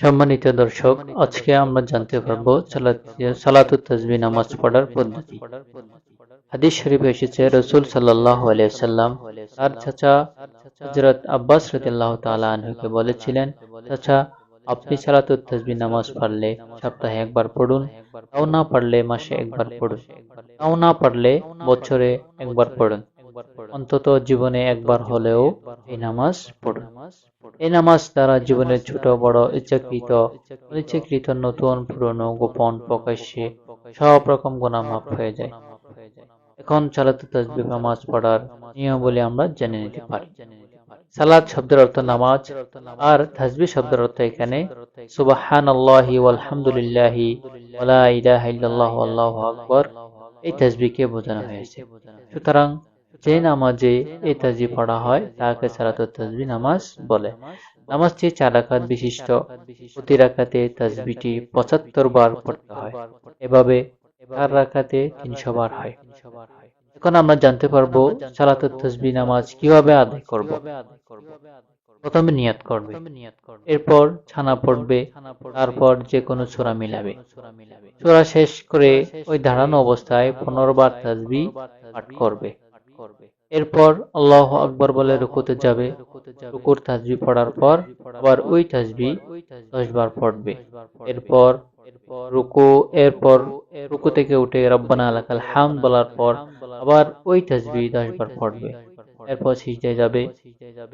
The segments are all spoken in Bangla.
সম্মানিত দর্শক, আজকে আমরা জানতে পারব সালাতুত তাজবি নামাজ পড়ার পদ্ধতি। হাদিস শরীফ এসেছে, রসুল সাল্লাহ আলিয়াল্লাম তার চাচা হজরত আব্বাস রতিল্লাহ তালা আনহুকে বলেছিলেন, চাচা, আপনি সালাতুত তাজবি নামাজ পড়লে সপ্তাহে একবার পড়ুন, তাও না পারলে মাসে একবার পড়ুন, তাও না পারলে বছরে একবার পড়ুন, অন্তত জীবনে একবার হলেও এই নামাজ পড়ুন। এই নামাজ দ্বারা জীবনের ছোট বড় ইচ্ছাকৃত অনিচ্ছাকৃত নতুন পুরনো গোপন প্রকাশ্যে সব রকম গোনা মাফ হয়ে যায়। এখন সালাত তাজবি নামাজ পড়ার নিয়মাবলী আমরা জেনে নিতে পারি। সালাদ শব্দের অর্থ নামাজ আর তাজবি শব্দের অর্থ এখানে সুবাহান আল্লাহি আলহামদুলিল্লাহি ওয়ালা ইলাহা ইল্লাল্লাহু আল্লাহু আকবার। এই তাজবিকে বোঝানো হয়েছে। সুতরাং যে নামাজে এই তাজি পড়া হয়, তাকে সালাতুত তাজবি নামাজ বলে। নামাজটি চার রাকাত বিশিষ্ট। প্রতি রাকাতে তাজবিটি পঁচাত্তর বার পড়তে হয়। এভাবে চার রাকাতে তিনশো বার হয়। এখন আমরা জানতে পারব সালাতুত তাজবি নামাজ কীভাবে আদায় করব। প্রথমে নিয়াত করবে। এরপর ছানা পড়বে। তারপর যে কোনো ছোরা মিলাবে। ছোরা শেষ করে ওই দাঁড়ানো অবস্থায় পনেরো বার তাজবি পাঠ করবে। এরপর আল্লাহ আকবর বলে রুকুতে যাবে। রুকুর তাজবি পড়ার পর আবার ওই তাজবি দশ বার পড়বে। এরপর রুকু এরপর রুকু থেকে উঠে রব্বানা আলাকাল হাম বলার পর আবার ওই তাজবি দশ বার পড়বে। এরপর সিজদায় যাবে।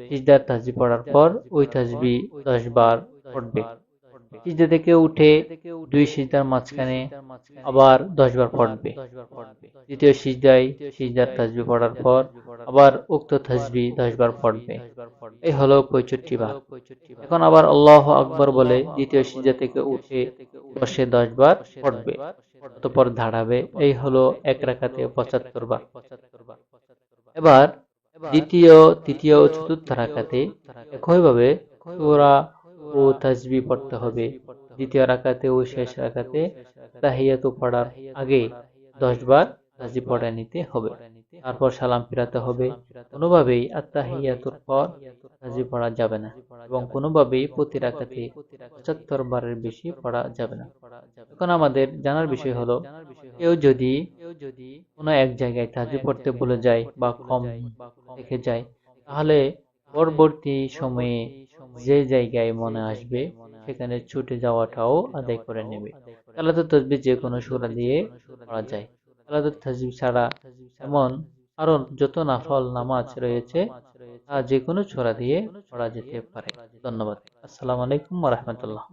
সিজদার তাজবি পড়ার পর ওই তাজবি দশ বার পড়বে। থেকে উঠে দুই সিজদার মাঝখানে আবার পড়বে। দ্বিতীয় সিজদায় সিজদার পড়ার পর আবার উক্ত পড়বে। এই হলো পঁয়ষট্টি এখন আবার আল্লাহ আকবর বলে দ্বিতীয় সিজদা থেকে উঠে বসে দশ বার পড়বে। অতপর দাঁড়াবে। এই হলো এক রাখাতে পঁচাত্তর বার এবার দ্বিতীয়, তৃতীয় ও চতুর্থ রাখাতে একইভাবে সুরা ও তাজবি পড়তে হবে। দ্বিতীয় রাখাতে ও শেষ রাখাতে তাহিয়াত পড়ার আগে দশ বার তাজি পড়ে নিতে হবে। তারপর সালাম ফিরাতে হবে। কোনোভাবেই আত্মাহিয়াতুর পর তাজি পড়া যাবে না এবং কোনোভাবেই প্রতি রাখাতে পঁচাত্তর বারের বেশি পড়া যাবে না। এখন আমাদের জানার বিষয় হলো, কেউ যদি কোনো এক জায়গায় তাজি পড়তে ভুলে যায় বা কম রেখে যায়, তাহলে পরবর্তী সময়ে যে জায়গায় মনে আসবে সেখানে ছুটে যাওয়াটাও আদায় করে নেবে। আলাদা তসবি যে কোনো সুরা দিয়ে পড়া যায়। আলাদা তসবি ছাড়া এমন আরও যত নাফল নামাজ রয়েছে তা যে কোনো ছোড়া দিয়ে পড়া যেতে পারে। ধন্যবাদ। আসসালামু আলাইকুম রহমতুল্লাহ।